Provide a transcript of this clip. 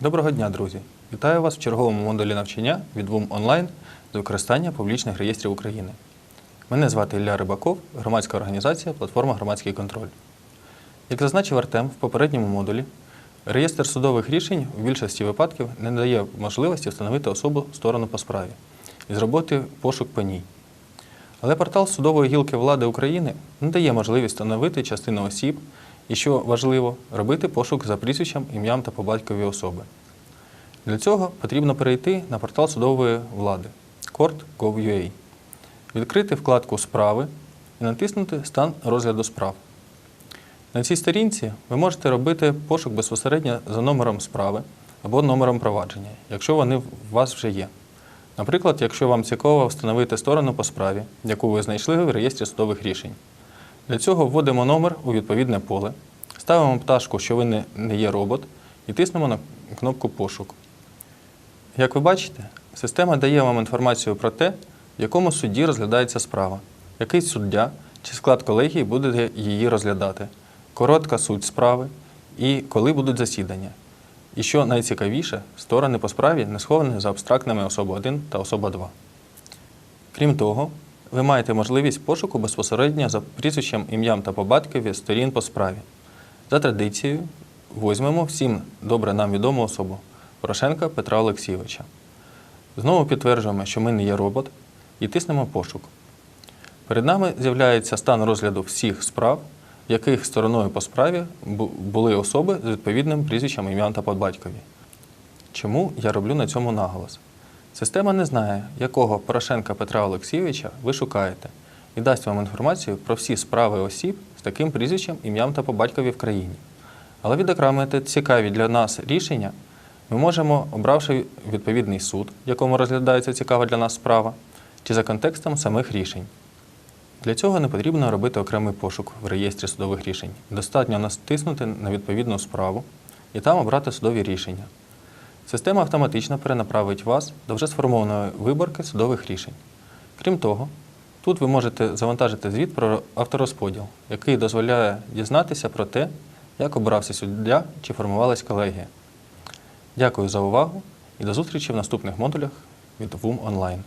Доброго дня, друзі! Вітаю вас в черговому модулі навчання від ВУМ онлайн з використання публічних реєстрів України. Мене звати Ілля Рибаков, громадська організація Платформа Громадський контроль. Як зазначив Артем в попередньому модулі, реєстр судових рішень у більшості випадків не дає можливості встановити особу сторону по справі і зробити пошук по ній. Але портал судової гілки влади України не дає можливість встановити частину осіб і, що важливо, робити пошук за прізвищем, ім'ям та по батькові особи. Для цього потрібно перейти на портал судової влади court.gov.ua, відкрити вкладку Справи і натиснути Стан розгляду справ. На цій сторінці ви можете робити пошук безпосередньо за номером справи або номером провадження, якщо вони у вас вже є. Наприклад, якщо вам цікаво встановити сторону по справі, яку ви знайшли в реєстрі судових рішень. Для цього вводимо номер у відповідне поле, ставимо пташку, що ви не, є робот, і тиснемо на кнопку Пошук. Як ви бачите, система дає вам інформацію про те, в якому суді розглядається справа, який суддя чи склад колегії буде її розглядати, коротка суть справи і коли будуть засідання. І що найцікавіше, сторони по справі не сховані за абстрактними особа 1 та особа 2. Крім того, ви маєте можливість пошуку безпосередньо за прізвищем, ім'ям та по батькові сторін по справі. За традицією, візьмемо всім добре нам відому особу Порошенка Петра Олексійовича. Знову підтверджуємо, що ми не є робот, і тиснемо пошук. Перед нами з'являється стан розгляду всіх справ, в яких стороною по справі були особи з відповідним прізвищем, ім'ям та по батькові. Чому я роблю на цьому наголос? Система не знає, якого Порошенка Петра Олексійовича ви шукаєте, і дасть вам інформацію про всі справи осіб з таким прізвищем, ім'ям та по батькові в країні. Але відокремити цікаві для нас рішення ми можемо, обравши відповідний суд, в якому розглядається цікава для нас справа, чи за контекстом самих рішень. Для цього не потрібно робити окремий пошук в реєстрі судових рішень. Достатньо натиснути на відповідну справу і там обрати судові рішення. Система автоматично перенаправить вас до вже сформованої виборки судових рішень. Крім того, тут ви можете завантажити звіт про авторозподіл, який дозволяє дізнатися про те, як обирався суддя чи формувалась колегія. Дякую за увагу і до зустрічі в наступних модулях від ВУМ онлайн.